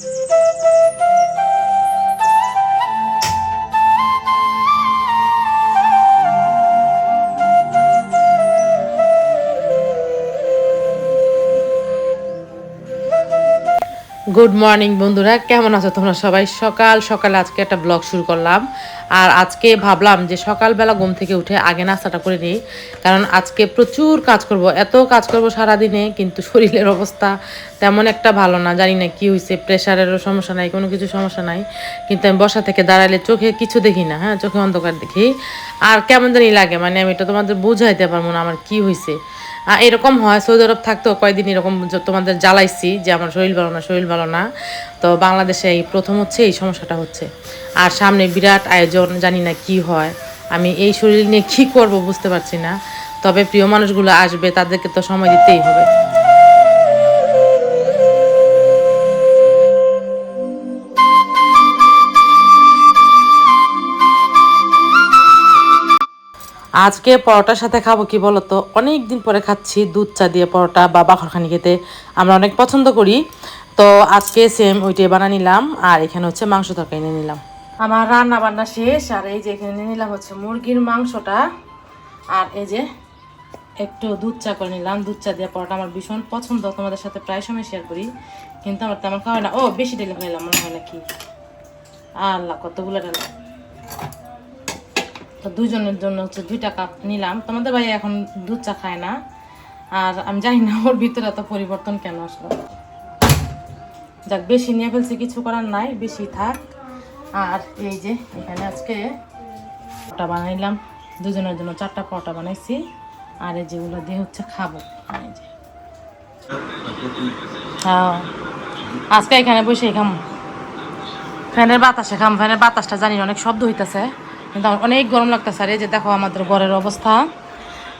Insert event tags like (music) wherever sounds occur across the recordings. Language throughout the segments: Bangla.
Thank you. গুড মর্নিং বন্ধুরা। কেমন আছো তোমরা সবাই? সকাল সকালে আজকে একটা ব্লগ শুরু করলাম। আর আজকে ভাবলাম যে সকালবেলা ঘুম থেকে উঠে আগে নাস্তাটা করে নিই, কারণ আজকে প্রচুর কাজ করব। এত কাজ করব সারাদিনে, কিন্তু শরীরের অবস্থা তেমন একটা ভালো না। জানি না কী হয়েছে প্রেশারেরও সমস্যা নাই, কোনো কিছু সমস্যা নাই। কিন্তু আমি বসা থেকে দাঁড়ালে চোখে কিছু দেখি না হ্যাঁ চোখে অন্ধকার দেখি। আর কেমন জানি লাগে মানে আমি এটা তোমাদের বুঝাইতে পারব না আমার কি হয়েছে এরকম হয়, সৌদি আরব থাকতেও কয়দিন এরকম তোমাদের জ্বালাইছি যে আমার শরীর ভালো না, শরীর ভালো না। তো বাংলাদেশে এই প্রথম হচ্ছে এই সমস্যাটা হচ্ছে। আর সামনে বিরাট আয়োজন, জানি না কি হয়। আমি এই শরীর নিয়ে কী করব বুঝতে পারছি না। তবে প্রিয় মানুষগুলো আসবে, তাদেরকে তো সময় দিতেই হবে। আজকে পরোটার সাথে খাব কি বলতো? অনেক দিন পরে খাচ্ছি, দুধ চা দিয়ে পরোটা বা বাখরখানি খেতে। আমরা অনেক পছন্দ করি। তো আজকে সেম ওইটাই বানা নিলাম। আর এখানে হচ্ছে মাংস তরকারি নিয়ে নিলাম। আমার রান্না বান্না শেষ। আর এই যে এখানে নিয়ে নিলাম হচ্ছে মুরগির মাংসটা। আর এই যে একটু দুধ চা করে নিলাম। দুধ চা দিয়ে পরোটা আমার ভীষণ পছন্দ। তোমাদের সাথে প্রায় সময় শেয়ার করি। কিন্তু আমার তেমন খাওয়া না। ও, বেশি ডেলে খাইলাম মনে হয় নাকি? আল্লাহ, কতগুলো ডালা তো দুজনের জন্য হচ্ছে দুইটা কাপ নিলাম। তোমাদের ভাই এখন দুধ চা খায় না। আর আমি জানি না ওর ভিতরে এত পরিবর্তন কেন আসলো। যাক, বেশি নিয়ে ফেলছি, কিছু করার নাই, বেশি থাক। আর এই যে, এখানে আজকে পরোটা বানাইলাম। দুজনের জন্য চারটা পরোটা বানাইছি। আর এই যেগুলো দিয়ে হচ্ছে খাব। এই যে। হ্যাঁ। আজকে এখানে বসে খাম। ফ্যানের বাতাসে খাম। ফ্যানের বাতাসটা জানি অনেক শব্দ হইতাছে। কিন্তু আমার অনেক গরম লাগতেছে। আর এই যে দেখো আমাদের ঘরের অবস্থা।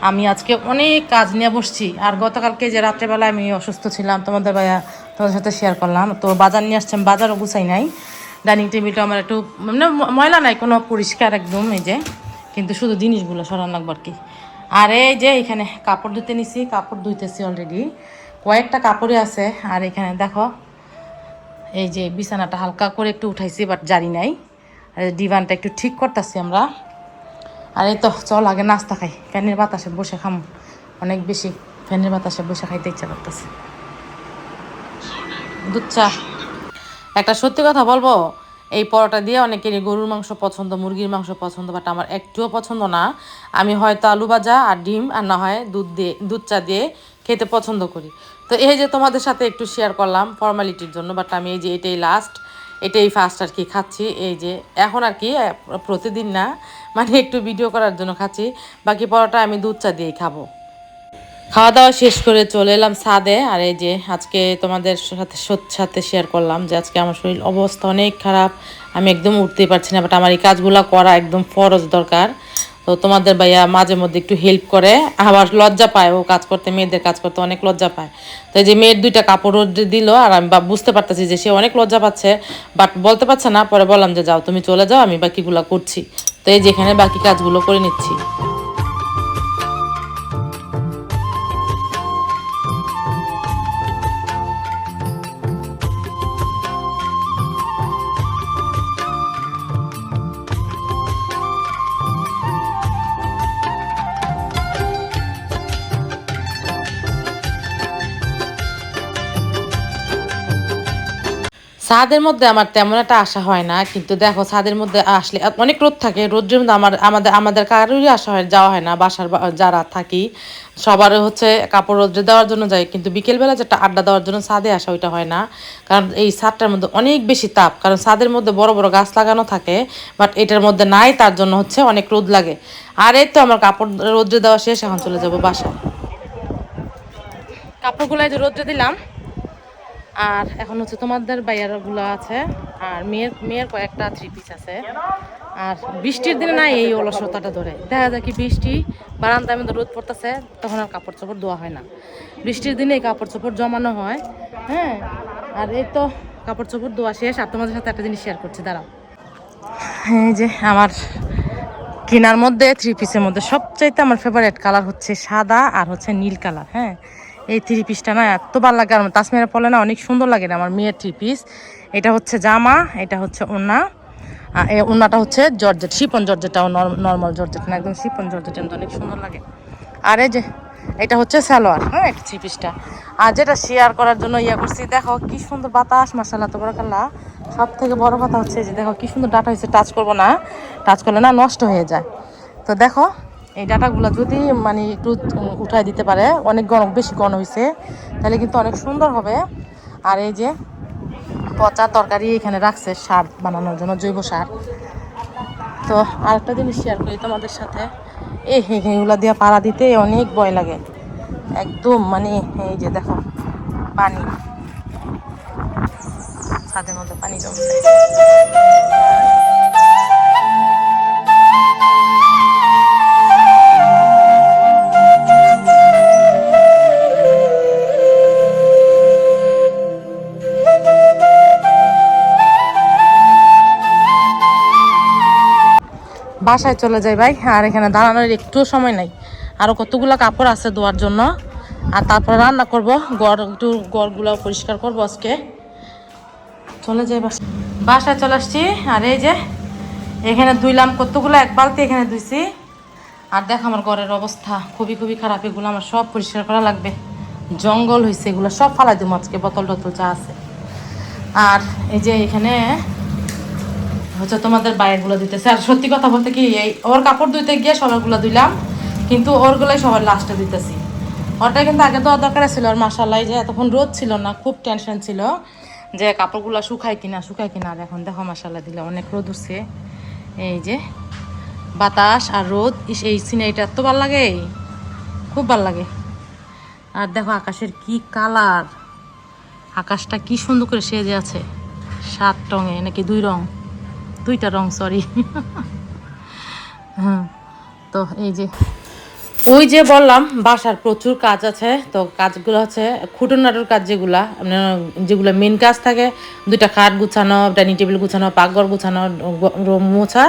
আমি আজকে অনেক কাজ নিয়ে বসছি। আর গতকালকে যে রাত্রেবেলা আমি অসুস্থ ছিলাম, তোমাদের ভাইয়া তোমাদের সাথে শেয়ার করলাম। তো বাজার নিয়ে আসছি, আমি বাজারও গুছাই নাই। ডাইনিং টেবিলটা আমার একটু মানে ময়লা নাই, কোনো পরিষ্কার একদম, এই যে। কিন্তু শুধু জিনিসগুলো সরান লাগবে আর কি। আর এই যে এখানে কাপড় ধুতে নিছি, কাপড় ধুইতেছি অলরেডি কয়েকটা কাপড়ে আছে। আর এখানে দেখো, এই যে বিছানাটা হালকা করে একটু উঠাইছি বাট জারি নাই। ডিভানটা একটু ঠিক করতেছি আমরা। আর এই তো, চল আগে নাস্তা খাই। ফ্যানের বাতাসে বসে খাম। অনেক বেশি ফ্যানের বাতাসে বসে খাইতে ইচ্ছা করতেছে। দুধ চা। একটা সত্যি কথা বলব, এই পরোটা দিয়ে অনেকেরই গরুর মাংস পছন্দ, মুরগির মাংস পছন্দ বাট আমার একটুও পছন্দ না। আমি হয়তো আলু ভাজা আর ডিম, আর না হয় দুধ দিয়ে, দুধ চা দিয়ে খেতে পছন্দ করি। তো এই যে তোমাদের সাথে একটু শেয়ার করলাম ফর্মালিটির জন্য বাট আমি এই যে এটাই লাস্ট এটাই ফার্স্ট আর কি খাচ্ছি। এই যে এখন আর কি প্রতিদিন না মানে একটু ভিডিও করার জন্য খাচ্ছি। বাকি পরোটা আমি দুধ চা দিয়েই খাব। খাওয়া দাওয়া শেষ করে চলে এলাম সাদে আর এই যে আজকে তোমাদের সাথে সাথে শেয়ার করলাম যে আজকে আমার শরীর অবস্থা অনেক খারাপ। আমি একদম উঠতেই পারছি না বাট আমার এই কাজগুলো করা একদম ফরজ দরকার। তো তোমাদের ভাইয়া মাঝে মধ্যে একটু হেল্প করে। আবার লজ্জা পায়, ও কাজ করতে, মেয়েদের কাজ করতে অনেক লজ্জা পায়। তো এই যে মেয়ের দুইটা কাপড় দিল, আর আমি বুঝতে পারতেছি যে সে অনেক লজ্জা পাচ্ছে বাট বলতে পারছে না, পরে বললাম যে, যাও, তুমি চলে যাও, আমি বাকিগুলো করছি। তো এই যেখানে বাকি কাজগুলো করে নিচ্ছি। ছাদের মধ্যে আমার তেমন একটা আশা হয় না, কিন্তু দেখো ছাদের মধ্যে আসলে অনেক রোদ থাকে রোদ্রের মধ্যে আমার, আমাদের আমাদের কারোরই আশা হয়, যাওয়া হয় না, বাসার যারা থাকি সবার হচ্ছে কাপড় রোদ্রে দেওয়ার জন্য যায়, কিন্তু বিকেলবেলা যেটা আড্ডা দেওয়ার জন্য ছাদে আসা ওইটা হয় না, কারণ এই ছাদটার মধ্যে অনেক বেশি তাপ, কারণ ছাদের মধ্যে বড় বড় গাছ লাগানো থাকে, বাট এটার মধ্যে নাই, তার জন্য হচ্ছে অনেক রোদ লাগে। আর এই তো আমার কাপড় রোদ্রে দেওয়া শেষ, এখন চলে যাব বাসায়। কাপড়গুলো রোদ্রে দিলাম আর এখন হচ্ছে তোমাদের বাইয়ারগুলো আছে, আর মেয়ের মেয়ের কয়েকটা থ্রি পিস আছে। আর বৃষ্টির দিনে নাই এই অলসতাটা ধরে। দেখা যায় কি বৃষ্টি, বারান্দায় মধ্যে রোদ পড়তেছে, তখন আর কাপড় চোপড় ধোয়া হয় না। বৃষ্টির দিনে এই কাপড় চোপড় জমানো হয় হ্যাঁ? আর এই তো কাপড় চোপড় ধোয়া শেষ, আর তোমাদের সাথে একটা জিনিস শেয়ার করছি, দাঁড়াও। এই যে আমার কেনার মধ্যে থ্রি পিসের মধ্যে সবচাইতে আমার ফেভারিট কালার হচ্ছে সাদা আর হচ্ছে নীল কালার হ্যাঁ? এই থ্রি পিসটা না এত ভালো লাগে, আর তাসমিরা পলে না অনেক সুন্দর লাগে না আমার মেয়ের থ্রি পিস এটা হচ্ছে জামা, এটা হচ্ছে ওনা আর এই ওনাটা হচ্ছে জর্জেট শিপন জর্জেটাও নর্মাল জর্জেট না, একদম শিপন জর্জেট, কিন্তু অনেক সুন্দর লাগে। আর এই যে, এটা হচ্ছে সালোয়ার হ্যাঁ একটা থ্রি পিসটা আর যেটা শেয়ার করার জন্য ইয়ে করছি, দেখো কি সুন্দর বাতাস মাসাল্লাহ তো বড়কাল্লা সব থেকে বড় কথা হচ্ছে যে, দেখো কি সুন্দর ডাটা হয়েছে টাচ করব না টাচ করলে না নষ্ট হয়ে যায়। তো দেখো এই ডাটাগুলো যদি মানে একটু উঠাই দিতে পারে, অনেক ঘন বেশি ঘন হয়েছে তাহলে কিন্তু অনেক সুন্দর হবে। আর এই যে পচা তরকারি এখানে রাখছে সার বানানোর জন্য, জৈব সার। তো আরেকটা জিনিস শেয়ার করি তোমাদের সাথে। এই এগুলো দিয়ে পাড়া দিতে অনেক ভয় লাগে। একদম মানে এই যে দেখো, পানি। ছাদের মধ্যে পানি জমছে বাসায় চলে যাই ভাই। আর এখানে দাঁড়ানোর একটু সময় নাই। আরও কতগুলো কাপড় আছে ধোয়ার জন্য। আর তারপরে রান্না করব। গড় একটু গড়গুলো পরিষ্কার করব আজকে। চলে যাই বাসায় বাসায় চলে আসছি। আর এই যে, এখানে ধুইলাম কতগুলো, এক বালতি এখানে ধুইছি। আর দেখ আমার ঘরের অবস্থা, খুবই খুবই খারাপ। এগুলো আমার সব পরিষ্কার করা লাগবে। জঙ্গল হয়েছে এগুলো সব ফালাই দেবো আজকে বোতল টতল যা আছে। আর এই যে এখানে হচ্ছে তোমাদের বাইরেগুলো দিতেছে। আর সত্যি কথা বলতে কি, এই ওর কাপড় ধুইতে গিয়ে সবারগুলো ধুইলাম, কিন্তু ওরগুলোই সবার লাস্টে দিতেছি। ওরটা কিন্তু আগে দেওয়া দরকার ছিল, আর মাসাল্লাহ যে এতক্ষণ রোদ ছিল না, খুব টেনশন ছিল যে কাপড়গুলো শুকায় কিনা শুকায় কিনা। আর এখন দেখো মাসাল্লাহ দিলে অনেক রোদ উঠছে। এই যে বাতাস আর রোদ এই সিনারিটা এত ভালো লাগে, খুব ভালো লাগে। আর দেখো আকাশের কি কালার আকাশটা কি সুন্দর করে সেজে আছে, সাত রঙে, নাকি দুই রং দুইটা রং সরি হ্যাঁ তো এই যে। ওই যে বললাম, বাসার প্রচুর কাজ আছে, তো কাজগুলো হচ্ছে খুঁটনাটোর কাজ যেগুলা মানে যেগুলো মেন কাজ থাকে, দুইটা খাট গুছানো, ডাইনিং টেবিল গুছানো, পাকঘর গুছানো, রুম মোছা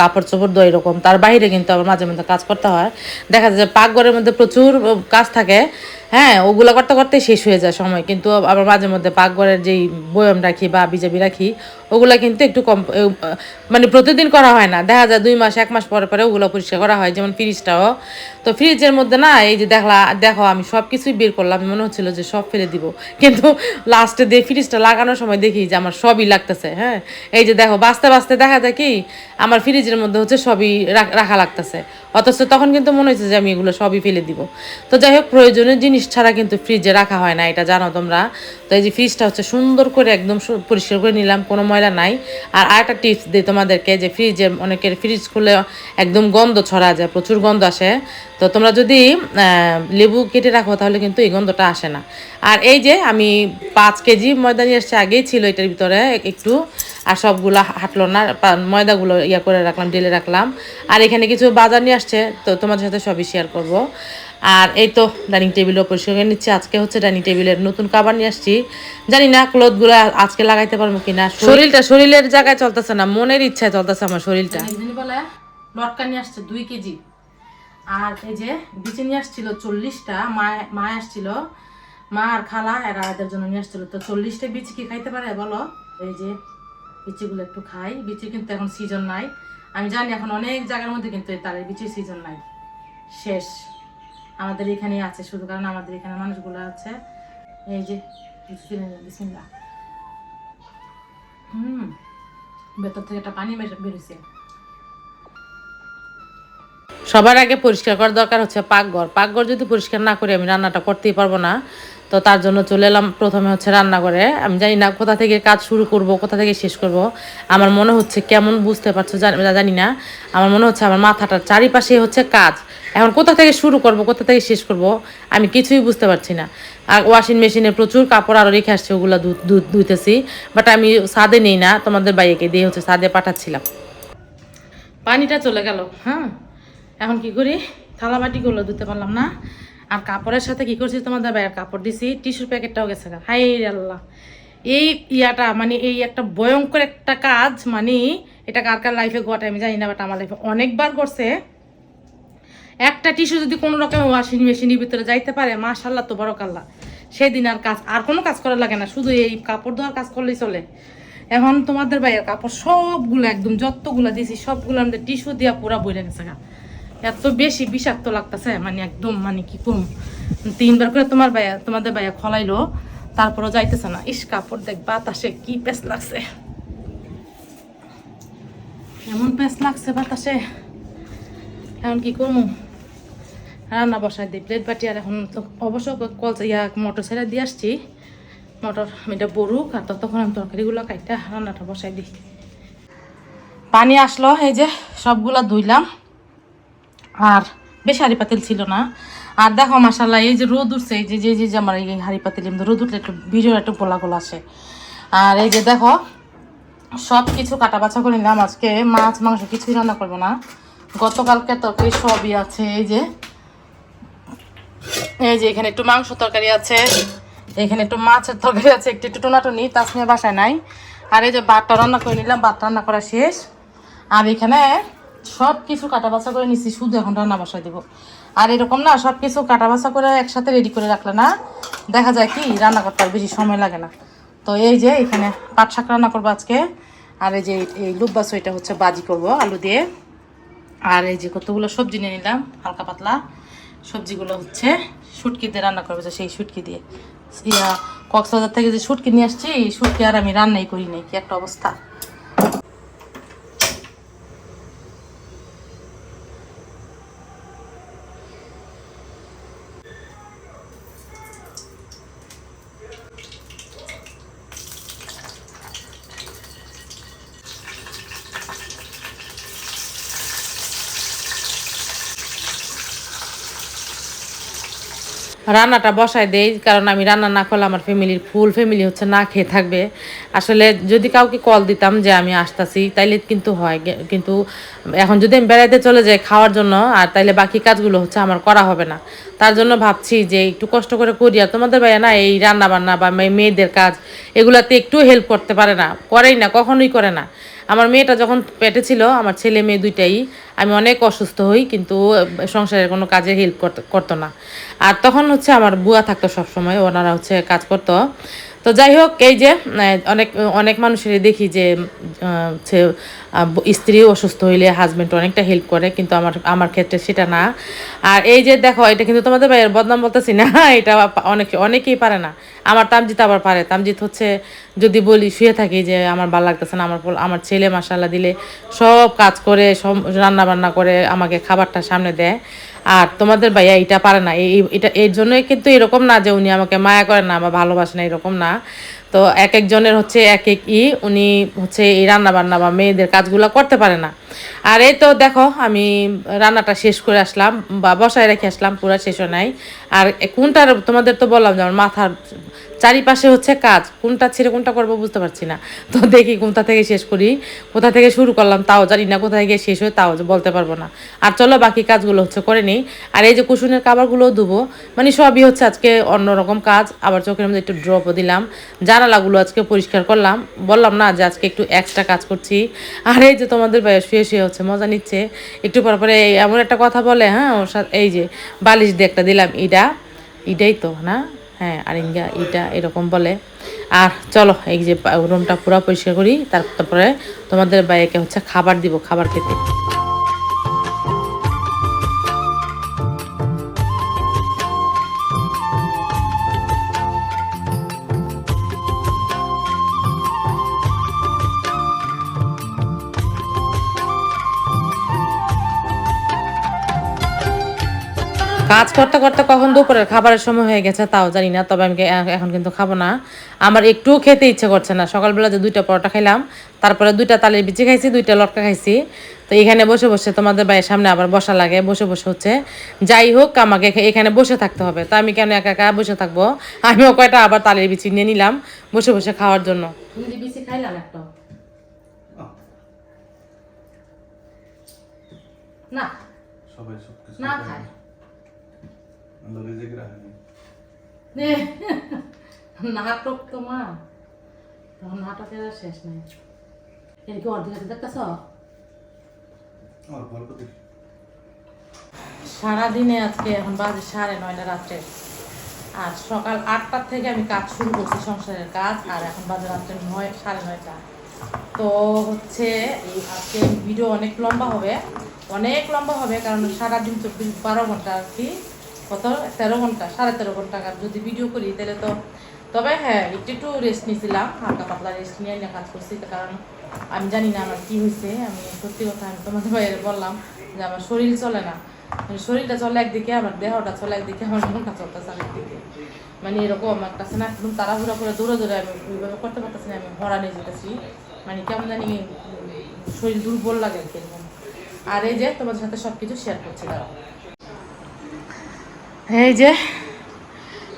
কাপড় চোপড় দো এরকম তার বাইরে কিন্তু আবার মাঝে মধ্যে কাজ করতে হয়। দেখা যায় যে পাকঘরের মধ্যে প্রচুর কাজ থাকে হ্যাঁ ওগুলো করতে করতে শেষ হয়ে যায় সময়। কিন্তু আবার মাঝে মধ্যে পাকঘরের যেই বয়ম রাখি বা বিজাবি রাখি, ওগুলো কিন্তু একটু কম মানে প্রতিদিন করা হয় না। দেখা যায় দুই মাস, এক মাস পরে পরে ওগুলো পরিষ্কার করা হয়, যেমন ফ্রিজটাও। তো ফ্রিজের মধ্যে না, এই যে দেখলা, দেখো, আমি সব কিছুই বের করলাম, মনে হচ্ছিল যে সব ফেলে দিব। কিন্তু লাস্টে দিয়ে ফ্রিজটা লাগানোর সময় দেখি যে আমার সবই লাগতেছে হ্যাঁ। এই যে দেখো, বাঁচতে বাঁচতে দেখা যায় কি, আমার ফ্রিজের মধ্যে হচ্ছে সবই রাখা লাগতেছে। অথচ তখন কিন্তু মনে হচ্ছে যে আমি এগুলো সবই ফেলে দিব। তো যাই হোক, প্রয়োজনীয় জিনিস ছাড়া কিন্তু ফ্রিজে রাখা হয় না, এটা জানো তোমরা। তো এই যে ফ্রিজটা হচ্ছে সুন্দর করে একদম পরিষ্কার করে নিলাম, কোনো ময়লা নাই। আর আরেকটা টিপস দিই তোমাদেরকে যে ফ্রিজে অনেকের ফ্রিজ খুলে একদম গন্ধ ছড়া যায়, প্রচুর গন্ধ আসে। তো তোমরা যদি লেবু কেটে রাখো তাহলে কিন্তু এই গন্ধটা আসে না। আর এই যে আমি পাঁচ কেজি ময়দা নিয়ে আসছি আগেই ছিল এটার ভিতরে একটু আর সবগুলো হাঁটলো না ময়দাগুলো ইয়া করে রাখলাম ঢেলে রাখলাম। আর এখানে কিছু বাজার নিয়ে আসছে তো তোমাদের সাথে সবই শেয়ার করব। আর এই তো ডাইনিং টেবিলও পরিষ্কার করে নিচ্ছি আজকে হচ্ছে ডাইনিং টেবিলের নতুন কাবার নিয়ে আসছি। জানি না ক্লোথগুলো আজকে লাগাইতে পারব কিনা শরীরটা শরীরের জায়গায় চলতেছে না মনের ইচ্ছায় চলতেছে আমার শরীরটা। বলে লটকা নিয়ে আসছে দুই কেজি। আর এই যে বিচে নিয়ে আসছিল চল্লিশটা মা মা আসছিল মা আর খালা, এরা এদের জন্য নিয়ে আসছিল। তো চল্লিশটা বিচি কি খাইতে পারে বলো? এই যে বিচিগুলো একটু খাই। বিচি কিন্তু এখন সিজন নাই। আমি জানি এখন অনেক জায়গার মধ্যে কিন্তু এই বিচির সিজন নাই। শেষ। আমাদের এখানে আছে শুধু, কারণ আমাদের এখানে মানুষগুলো আছে। এই যে বিসমিল্লাহ হুম, ভেতর থেকে একটা পানি বের- বেরোছে সবার আগে পরিষ্কার করার দরকার হচ্ছে পাকঘর। পাকঘর যদি পরিষ্কার না করি আমি রান্নাটা করতেই পারব না। তো তার জন্য চলে এলাম প্রথমে হচ্ছে রান্নাঘরে। আমি জানি না কোথা থেকে কাজ শুরু করব, কোথা থেকে শেষ করব। আমার মনে হচ্ছে কেমন বুঝতে পারছ জানি না আমার মনে হচ্ছে আমার মাথাটার চারিপাশে হচ্ছে কাজ। এখন কোথা থেকে শুরু করব, কোথা থেকে শেষ করব, আমি কিছুই বুঝতে পারছি না। আর ওয়াশিং মেশিনে প্রচুর কাপড় আরও রেখে আসছে, ওগুলো ধুইতেছি। বাট আমি সাদে নেই না, তোমাদের বাইকে দিয়ে হচ্ছে সাদে পাঠাচ্ছিলাম। পানিটা চলে গেল হ্যাঁ? এখন কি করি? থালা বাটিগুলো ধুতে পারলাম না। আর কাপড়ের সাথে কি করছি তোমাদের বাইরের কাপড় দিছি, টিস্যুর প্যাকেটটাও গেছে হাই আল্লাহ। এই ইয়াটা মানে এই একটা ভয়ঙ্কর একটা কাজ মানে এটা কার কার লাইফে ঘটে আমি জানি না বাট আমার লাইফে অনেকবার করছে একটা টিস্যু যদি কোনো রকম ওয়াশিং মেশিনের ভিতরে যাইতে পারে মাশাল্লাহ তো বড় কাল্লা সেদিন আর কাজ, আর কোনো কাজ করা লাগে না, শুধু এই কাপড় ধোয়ার কাজ করলেই চলে। এখন তোমাদের ভাইয়ের কাপড় সবগুলো, একদম যতগুলো দিয়েছি সবগুলো আমাদের টিস্যু দিয়া পুরা বইরে গেছে গা। এত বেশি বিষাক্ত লাগতেছে মানে একদম মানে কি করুন তিনবার করে তোমার ভাইয়া, তোমাদের ভাইয়া খলাইলো, তারপরও যাইতেছে না। ইস, কাপড় দেখ, বাতাসে কি পেস লাগছে। এমন পেস লাগছে বাতাসে। এখন কি করব? রান্না বসাই দিই প্লেট বাটি, আর এখন তো অবশ্য কল ইয়া, মোটর ছেড়ে দিয়ে আসছি। মোটর এটা বড়ুক আর ততক্ষণ আমি তরকারিগুলো কাইটা রান্নাটা বসাই দিই। পানি আসলো, এই যে সবগুলা ধুইলাম। আর বেশ হাড়ি পাতিল ছিল না। আর দেখো মাসাল্লাহ এই যে রোদ উঠছে, এই যে যে যে আমার এই হাড়ি পাতিল রোদ উঠলে একটু ভিডিও একটু গোলা গোলা আসে। আর এই যে দেখো সব কিছু কাটা বাছা করে নিলাম আজকে, মাছ, মাংস কিছুই রান্না করব না। গতকালকে তো তরকারি সবই আছে, এই যে এই যে এখানে একটু মাংস তরকারি আছে, এখানে একটু মাছের তরকারি আছে, একটু একটু টোনাটুনি তাসমিয়া বাসায় নাই। আর এই যে ভাতটা রান্না করে নিলাম ভাত রান্না করা শেষ। আর এখানে সব কিছু কাটা বাছা করে নিচ্ছি শুধু এখন রান্না বসায় দিব। আর এরকম না সব কিছু কাটা বাছা করে একসাথে রেডি করে রাখলে না দেখা যায় কি, রান্না করতে আর বেশি সময় লাগে না। তো এই যে এখানে পাট শাক রান্না করব আজকে, আর এই যে এই লুব্বাস এটা হচ্ছে বাজি করব, আলু দিয়ে। আর এই যে কতগুলো সবজি নিয়ে নিলাম, হালকা পাতলা। সবজিগুলো হচ্ছে শুটকি দিয়ে রান্না করব যে সেই শুটকি দিয়ে। কক্সবাজার থেকে যে শুটকি নিয়ে আসছি, এই আর আমি রান্নাই করি নাই, কি একটা অবস্থা। রান্নাটা বসায় দেই, কারণ আমি রান্না না করলে আমার ফ্যামিলির ফুল ফ্যামিলি হচ্ছে না খেয়ে থাকবে। আসলে যদি কাউকে কল দিতাম যে আমি আসতাছি, তাইলে কিন্তু হয় কিন্তু এখন যদি আমি বেড়াইতে চলে যাই খাওয়ার জন্য, আর তাইলে বাকি কাজগুলো হচ্ছে আমার করা হবে না। তার জন্য ভাবছি যে একটু কষ্ট করে করি, আর তোমাদের ভাইয়া না এই রান্না বান্না বা মেয়েদের কাজ, এগুলাতে একটু হেল্প করতে পারে না। করেই না, কখনোই করে না। আমার মেয়েটা যখন পেটে ছিল, আমার ছেলে মেয়ে দুইটাই আমি অনেক অসুস্থ হই, কিন্তু সংসারের কোনো কাজে হেল্প করতে না। আর তখন হচ্ছে আমার বুয়া থাকতো সবসময়, ওনারা হচ্ছে কাজ করতো। তো যাই হোক, এই যে অনেক অনেক মানুষেরই দেখি যে হচ্ছে স্ত্রী অসুস্থ হইলে হাজব্যান্ড অনেকটা হেল্প করে, কিন্তু আমার আমার ক্ষেত্রে সেটা না। আর এই যে দেখো, এটা কিন্তু তোমাদের ভাইয়ের বদনাম বলতেছি না, (laughs) এটা অনেক, অনেকেই পারে না। আমার তামজিৎ আবার পারে। তামজিৎ হচ্ছে, যদি বলি, শুয়ে থাকি যে, আমার ভালো লাগতেছে না, আমার আমার ছেলে মাসাল্লাহ দিলে সব কাজ করে, সব রান্না বান্না করে আমাকে খাবারটা সামনে দেয়। আর তোমাদের ভাইয়া এটা পারে না। এই, এটা, এর জন্যই কিন্তু এরকম না যে উনি আমাকে মায়া করেন না বা ভালোবাসে না, এরকম না। তো এক একজনের হচ্ছে এক এক ই, উনি হচ্ছে এই রান্না বান্না বা মেয়েদের কাজগুলো করতে পারে না। আর এই তো দেখো, আমি রান্নাটা শেষ করে আসলাম, বা বসায় রেখে আসলাম, পুরো শেষ হয় নাই। আর কোনটার, তোমাদের তো বললাম যে আমার মাথার চারিপাশে হচ্ছে কাজ। কোনটা ছেড়ে কোনটা করব বুঝতে পারছি না। তো দেখি কোনটা থেকে শেষ করি। কোথা থেকে শুরু করলাম তাও জানি না কোথায় গিয়ে শেষ হয় তাও বলতে পারব না। আর চলো বাকি কাজগুলো হচ্ছে করে নিই। আর এই যে কুসুনের খাবারগুলোও ধুবো মানে সবই হচ্ছে আজকে অন্যরকম কাজ। আবার চোখের মধ্যে একটু ড্রপও দিলাম। জানালাগুলো আজকে পরিষ্কার করলাম। বললাম না যে আজকে একটু এক্সট্রা কাজ করছি। আর এই যে তোমাদের ভাইয়া শুয়ে শুয়ে হচ্ছে মজা নিচ্ছে। একটু পর পরে এমন একটা কথা বলে হ্যাঁ ওর সাথে এই যে বালিশ দিয়ে একটা দিলাম ইটা ইটাই তো, না? হ্যাঁ আর ইঙ্গা এটা এরকম বলে। আর চলো, এই যে রুমটা পুরো পরিষ্কার করি, তারপরে তোমাদের বাইকে হচ্ছে খাবার দিব, খাবার খেতে। কাজ করতে করতে কখন দুপুরের খাবারের সময় হয়ে গেছে তাও জানি না তবে আমি এখন কিন্তু খাব না। আমার একটুও খেতে ইচ্ছে করছে না। সকালবেলা যে দুইটা পরোটা খাইলাম তারপরে দুইটা তালের বিচি খাইছি দুইটা লটকা খাইছি। তো এখানে বসে বসে তোমাদের বাড়ির সামনে আবার বসা লাগে বসে বসে হচ্ছে। যাই হোক আমাকে এখানে বসে থাকতে হবে। তো আমি কেন একা একা বসে থাকব? আমিও কয়টা আবার তালের বিচি নিয়ে নিলাম বসে বসে খাওয়ার জন্য। বিচি খাইলাম একটা না। সবাই সব কিছু না খায় আল্লাহ রিজিক রাখেনি নে, নাটক তো মা তখন নাটকের আর শেষ নাই। এর কি অর্ধেক দেখতেছ? সারাদিনে আজকে এখন বাজে সাড়ে নয়টা রাত্রে। আর সকাল আটটার থেকে আমি কাজ শুরু করছি সংসারের কাজ আর এখন বাজে রাত্রে নয় সাড়ে নয়টা। তো হচ্ছে এই আজকে ভিডিও অনেক লম্বা হবে। অনেক লম্বা হবে কারণ সারাদিন চব্বিশ বারো ঘণ্টা আর কি কত তেরো ঘণ্টা, সাড়ে তেরো ঘণ্টা যদি ভিডিও করি, তাহলে তো, তবে হ্যাঁ একটু একটু রেস্ট নিয়েছিলাম হালকা পাতলা রেস্ট নিয়ে নিয়ে কাজ করছি। কারণ আমি জানি না আমার কী হয়েছে। আমি সত্যি কথা আমি তোমাদের বাইরে বললাম যে আমার শরীর চলে না। মানে শরীরটা চলে একদিকে, আমার দেহটা চলে একদিকে, আমার মনটা চলতেছে আরেকদিকে। মানে এরকম একটা আছে না, একদম তাড়াহুড়া করে দৌড়ে দৌড়ে আমি ওইভাবে করতে পারতেছি না, আমি ভরা নিয়ে যেতেছি। মানে কেমন জানি শরীর দুর্বল লাগে আর এই যে তোমাদের সাথে সব কিছু শেয়ার করছি, দাঁড়াও। এই যে,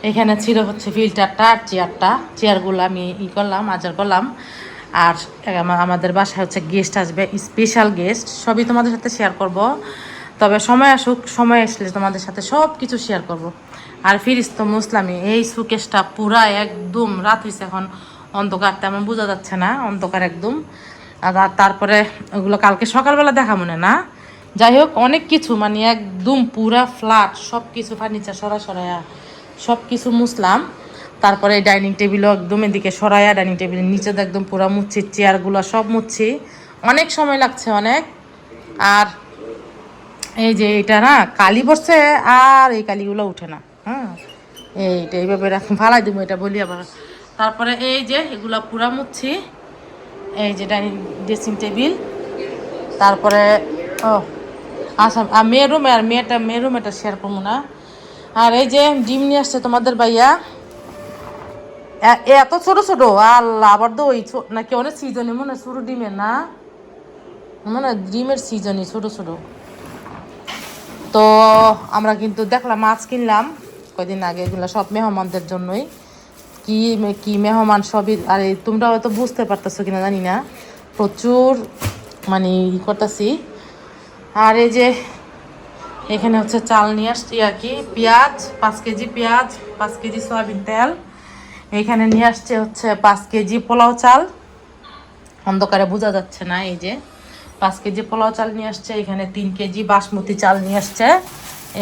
এখানে ছিল হচ্ছে ফিল্টারটা আর চেয়ারটা চেয়ারগুলো আমি ই করলাম আজার করলাম। আর আমাদের বাসায় হচ্ছে গেস্ট আসবে স্পেশাল গেস্ট সবই তোমাদের সাথে শেয়ার করব। তবে সময় আসুক, সময় আসলে তোমাদের সাথে সব কিছু শেয়ার করব। আর ফিরিস তো মুসলামি এই সুকেশটা পুরা একদম, রাত হয়েছে এখন অন্ধকার, তেমন বোঝা যাচ্ছে না, অন্ধকার একদম। আর তারপরে ওগুলো কালকে সকালবেলা দেখা মনে না। যাই হোক, অনেক কিছু মানে একদম পুরা ফ্ল্যাট সব কিছু ফার্নিচার সরা সরাইয়া সব কিছু মুসলাম তারপরে ডাইনিং টেবিলও একদম এদিকে সরাইয়া ডাইনিং টেবিলের নিচে একদম পুরা মুছছি চেয়ারগুলো সব মুছছি। অনেক সময় লাগছে অনেক। আর এই যে এটা না, কালি পড়ছে, আর এই কালিগুলো উঠে না। হ্যাঁ এইটা এইভাবে রাখুন, ফালাই দিব, এটা বলি আবার। তারপরে এই যে এগুলা পুরা মুছছি, এই যে ডাইনিং ড্রেসিং টেবিল তারপরে, ও আচ্ছা আর মেয়ের রুমে আর মেয়েটা মেয়ের রুম এটা শেয়ার করব না। আর এই যে ডিম নিয়ে আসছে তোমাদের ভাইয়া। এত ছোট ছোট? আল্লাহ, আবার তো ওই নাকি অনেক সিজনে মনে হয় ছোট ডিমের না? মনে হয় ডিমের সিজনই ছোট ছোট। তো আমরা কিন্তু দেখলাম, মাছ কিনলাম। কয়দিন আগে এগুলো সব মেহমানদের জন্যই। কি কি মেহমান সবই, আর তোমরা হয়তো বুঝতে পারতেছো কিনা জানি না। প্রচুর মানে ই করতেছি। আর এই যে এখানে হচ্ছে চাল নিয়ে আসছি আর কি, পেঁয়াজ, পাঁচ কেজি পেঁয়াজ, পাঁচ কেজি সয়াবিন তেল। এখানে নিয়ে আসছে হচ্ছে পাঁচ কেজি পোলাও চাল। অন্ধকারে বোঝা যাচ্ছে না এই যে। পাঁচ কেজি পোলাও চাল নিয়ে আসছে, এখানে তিন কেজি বাসমতি চাল নিয়ে আসছে।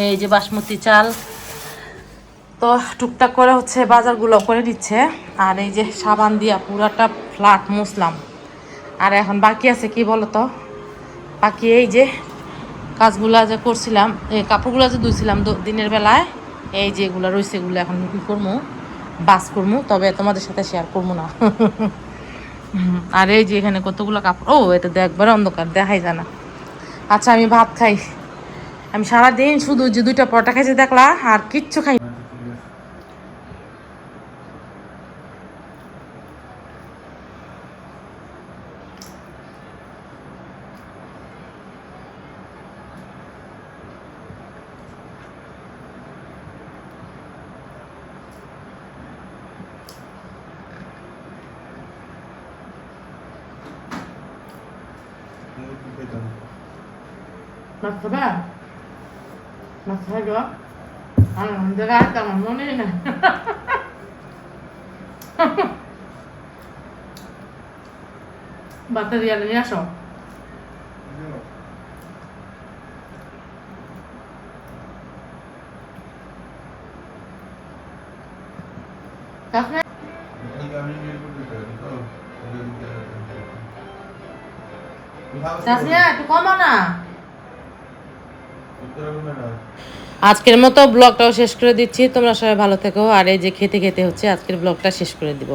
এই যে বাসমতি চাল। তো টুকটাক করে হচ্ছে বাজারগুলো করে দিচ্ছে আর এই যে সাবান দিয়া পুরাটা ফ্ল্যাট মুছলাম। আর এখন বাকি আছে কি বলো তো বাকি এই যে কাজগুলা যে করছিলাম এই কাপড়গুলো যে ধুইছিলাম দিনের বেলায়, এই যেগুলো রয়েছে এগুলো এখন কী করব বাস করব তবে তোমাদের সাথে শেয়ার করব না। (laughs) আর এই যে এখানে কতগুলো কাপড়, ও, এটা তো একবারে অন্ধকার, দেখাই জানা আচ্ছা আমি ভাত খাই। আমি সারাদিন শুধু যে দুইটা পরোটা খাইছি, দেখলা, আর কিচ্ছু খাই মাছ খাবে মাছ খাইব আর দেখা আমার মনে না দিয়ে নিয়ে আসো চাষিয়া একটু কমা না আজকের মতো ব্লগটাও শেষ করে দিচ্ছি। তোমরা সবাই ভালো থেকো। আর এই যে খেতে খেতে হচ্ছে, আজকের ব্লগটা শেষ করে দিব।